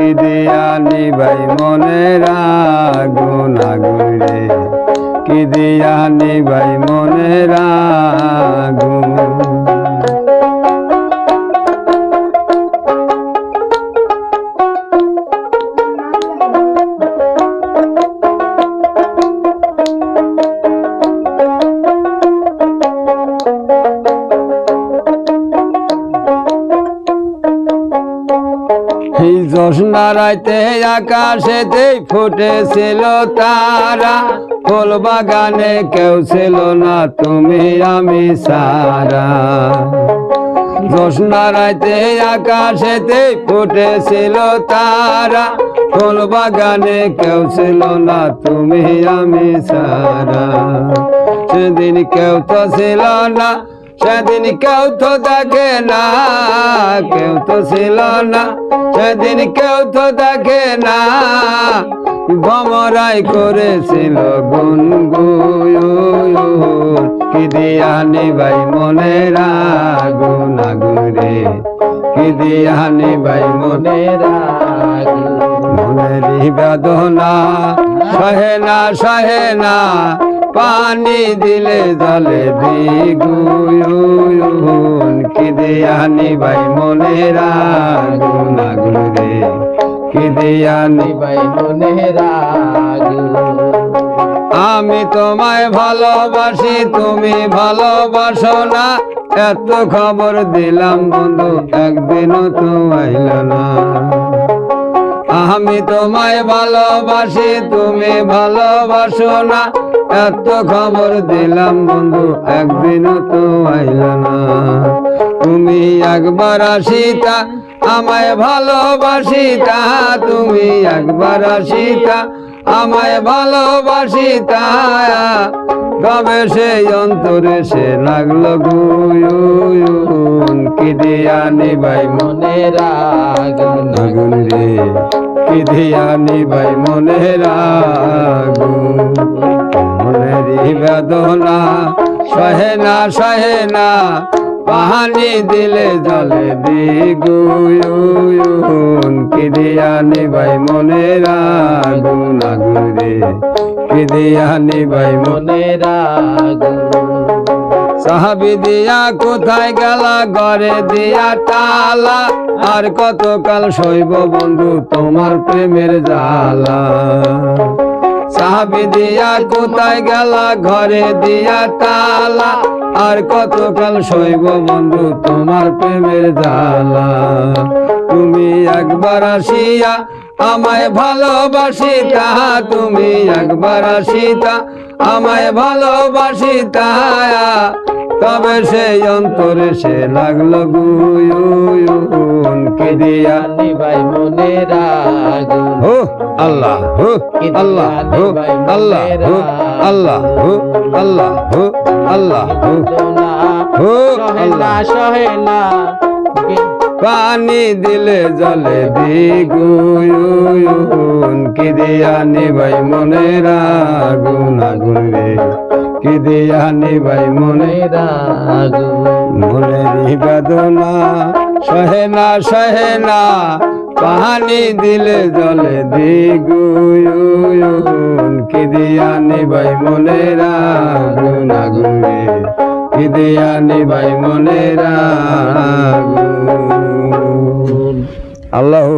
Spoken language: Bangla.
কি দিয়া নিবাই মনের আগুন আগুন রে। কি দিয়া নিবাই মনের আগুন রাইতে আকাশেতে ফুটেছিল তারা। ফুল বাগানে কেউ ছিল না, তুমি, আমি, সারা। রাইতে আকাশেতে ফুটেছিল তারা। ফুল বাগানে কেউ ছিল না, তুমি, আমি, সারা। সেদিন কেউ তো ছিল না সেদিন কেউ তো দেখে না, কেউ তো ছিল না। সেদিন কেউ তো দেখে না ভমরাই করেছিল গুনগুন। কি দিয়া নিবাই মনের আগুন আগুন রে। কি দিয়া নিবাই মনের আগুন। মনের বেদনা, সহে না সহে না। পানি দিলে জলে দ্বিগুণ কি দিয়া নিবাই মনের আগুন আগুন রে। কি দিয়া নিবাই মনের আমি তোমায় ভালোবাসি, তুমি ভালোবাসো না। এত খবর দিলাম বন্ধু, একদিনও তো আইল না। আমি তোমায় ভালোবাসি, তুমি ভালোবাসো না। এত খবর দিলাম বন্ধু, একদিনও তো আইল না। তুমি একবার আসিতা, আমায় ভালোবাসিতা, তুমি একবার আসিতা, আমায় ভালোবাসিতা। তবে সেই অন্তরে সে লাগল গুয়ুন কি দিয়া নিবাই মনে রাগুন আগুন রে। কি দিয়া নিবাই মনের মনে মনের বেদনা সহে না সহে না পাহানি দিলে জলে দ্বিগুণ কি দিয়া নিবাই মনে আগুন আগুন রে কি দিয়া নিবাই মনের আগুন। সাহাবি দিয়া কোথায় গেলা, ঘরে দিয়া তালা, আর কতকাল শৈব বন্ধু তোমার প্রেমের জালা সাহাবি দিয়া কোথায় গেলা, ঘরে দিয়া তালা আর কতকাল শৈব বন্ধু তোমার প্রেমের জালা তুমি একবার আসিয়া আমায় ভালোবাসি তাহা তুমি একবার আসিতা আমায় ভালোবাসি তাহা তবে সেই অন্তরে সে লাগল গুয়ুন কে দিয়া। নিবাই মনের আগুন হো আল্লাহ হো আল্লাহ হো আল্লাহ হো আল্লাহ হো আল্লাহ হো আল্লাহ হো হো আল্লাহ। সহে না পানি দিলে জলে দ্বিগুণ কি দিয়া নিবাই মনের আগুন আগুন রে। কি দিয়া নিবাই মনের আগুন মনের বেদনা সহে না সহে না পানি দিলে জলে দ্বিগুণ কি দিয়া নিবাই মনের আগুন আগুন কি দিয়া নিবাই মনের আগুন আল্লাহ